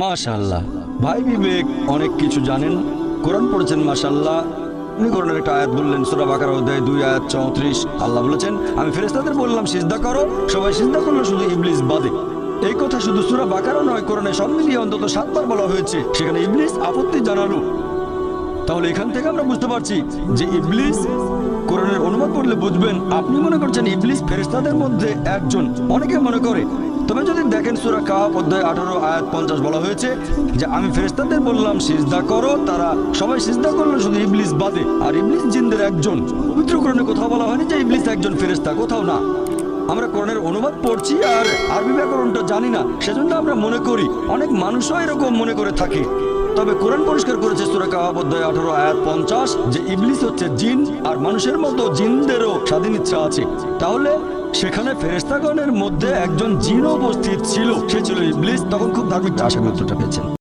মাশাল্লাহ ভাই বিবেক অনেক কিছু জানেন। কোরআন পড়েছেন মাশাল্লাহ একটা বললেন, সুরা বাকার অধ্যায় দুই, আয়াত চৌত্রিশ। আল্লাহ বলেছেন, আমি ফেরেস্তাদের বললাম করো। সবাই করল, শুধু ইবলিস বাদে। এই কথা শুধু সুরা বাকারও নয় সব মিলিয়ে অন্তত সাতবার বলা হয়েছে। সেখানে ইবলিস আপত্তি তাহলে এখান থেকে আমরা বুঝতে পারছি যে ইবলিস কোরআনের অনুবাদ পড়লে বুঝবেন, আপনি মনে করছেন ইবলিস ফেরেস্তাদের মধ্যে একজন। অনেকে মনে করে তবে যদি দেখেন সুরা কাহাব অধ্যায় আঠারো, আয়াত পঞ্চাশ বলা হয়েছে যে, আমি ফেরেস্তাদের বললাম, সিজদা করো। তারা সবাই সিজদা করল, শুধু ইবলিস বাদে। আর ইবলিস জিন্দের একজন। পবিত্র কোরআনে কোথাও বলা হয়নি যে, ইবলিস একজন ফেরেস্তা কোথাও না। আমরা কোরণের অনুবাদ পড়ছি আর আরবি ব্যাকরণটা জানি না। সেজন্য আমরা মনে করি, অনেক মানুষও এরকম মনে করে থাকে। তবে কোরআন পরিষ্কার করেছে সুরা কাহাব আঠারো, আয়াত পঞ্চাশ, যে ইবলিস হচ্ছে জিন আর মানুষের মতো জিনদেরও স্বাধীন ইচ্ছা আছে। তাহলে সেখানে ফেরেস্তাগণের মধ্যে একজন জিন উপস্থিত ছিল, সে ছিল ইবলিস, তখন খুব ধার্মিক আশা পেয়েছেন।